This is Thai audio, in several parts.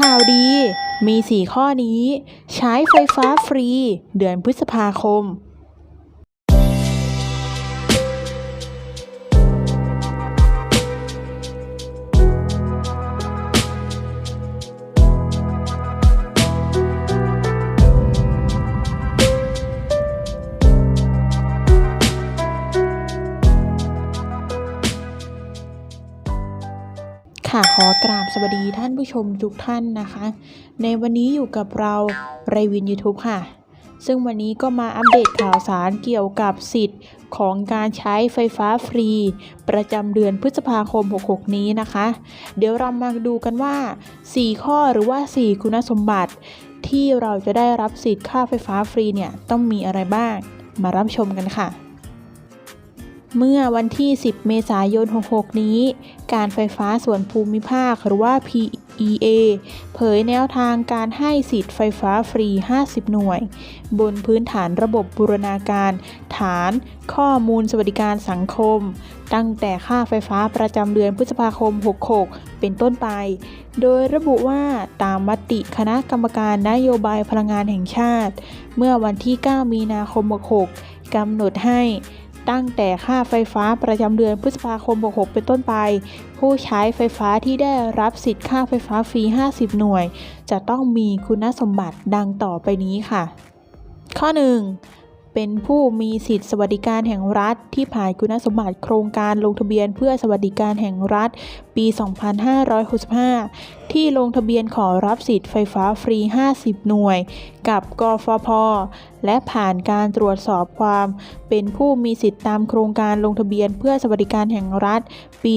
ข่าวดี มี 4 ข้อนี้ ใช้ไฟฟ้าฟรี เดือนพฤษภาคม ค่ะขอกราบสวัสดีท่านผู้ชมทุกท่านนะคะ ในวันนี้อยู่กับเราไรวิน YouTube ค่ะ ซึ่งวันนี้ก็มาอัปเดตข่าวสารเกี่ยวกับสิทธิ์ของการใช้ไฟฟ้าฟรี ประจำเดือนพฤษภาคม 66 นี้นะคะ เดี๋ยวเรามาดูกันว่า 4 ข้อหรือว่า 4 คุณสมบัติที่เราจะได้รับสิทธิ์ค่าไฟฟ้าฟรีเนี่ยต้องมีอะไรบ้าง มารับชมกันค่ะ เมื่อวันที่ 10 เมษายน 66 นี้ การไฟฟ้าส่วนภูมิภาคหรือว่า PEA เผยแนวทางการให้สิทธิ์ไฟฟ้าฟรี 50 หน่วย บนพื้นฐานระบบบูรณาการ ฐานข้อมูลสวัสดิการสังคม ตั้งแต่ค่าไฟฟ้าประจำเดือนพฤษภาคม 66 เป็นต้นไป โดยระบุว่าตามมติคณะกรรมการนโยบายพลังงานแห่งชาติ เมื่อวันที่ 9 มีนาคม 66กำหนดให้ ตั้งแต่ค่าไฟฟ้าประจำเดือนพฤษภาคม 66 เป็นต้นไป ผู้ใช้ไฟฟ้าที่ได้รับสิทธิ์ค่าไฟฟ้าฟรี 50 หน่วย จะต้องมีคุณสมบัติดังต่อไปนี้ค่ะ ข้อ 1 เป็นผู้มีสิทธิสวัสดิการแห่งรัฐ ที่ผ่านคุณสมบัติโครงการลงทะเบียนเพื่อสวัสดิการแห่งรัฐ ปี 2565 ที่ลงทะเบียนขอรับสิทธิ์ไฟฟ้าฟรี 50 หน่วย กับกฟพ และผ่านการตรวจสอบความ เป็นผู้มีสิทธิ์ตามโครงการลงทะเบียนเพื่อสวัสดิการแห่งรัฐ ปี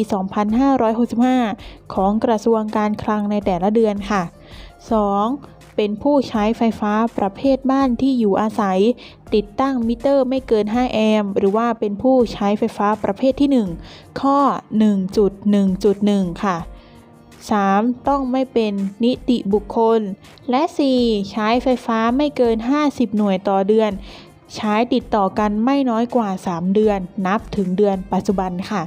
2565 ของกระทรวงการคลังในแต่ละเดือนค่ะ 2. เป็นผู้ใช้ไฟฟ้าประเภทบ้านที่อยู่อาศัย ติดตั้งมิเตอร์ไม่เกิน 5 แอมป์หรือว่าเป็นผู้ใช้ไฟฟ้าประเภทที่ 1 ข้อ 1.1.1 ค่ะ 3. ต้องไม่เป็นนิติบุคคล และ 4. ใช้ไฟฟ้าไม่เกิน 50 หน่วยต่อเดือน ใช้ติดต่อกันไม่น้อยกว่า 3 เดือน นับถึงเดือนปัจจุบันค่ะ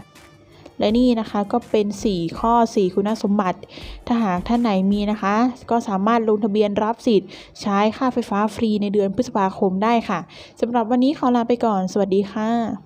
และนี่นะคะก็เป็น 4 ข้อ 4 คุณสมบัติ ถ้าหากท่านไหนมีนะคะ ก็สามารถลงทะเบียนรับสิทธิ์ ใช้ค่าไฟฟ้าฟรีในเดือนพฤษภาคมได้ค่ะสำหรับวันนี้ขอลาไปก่อน สวัสดีค่ะ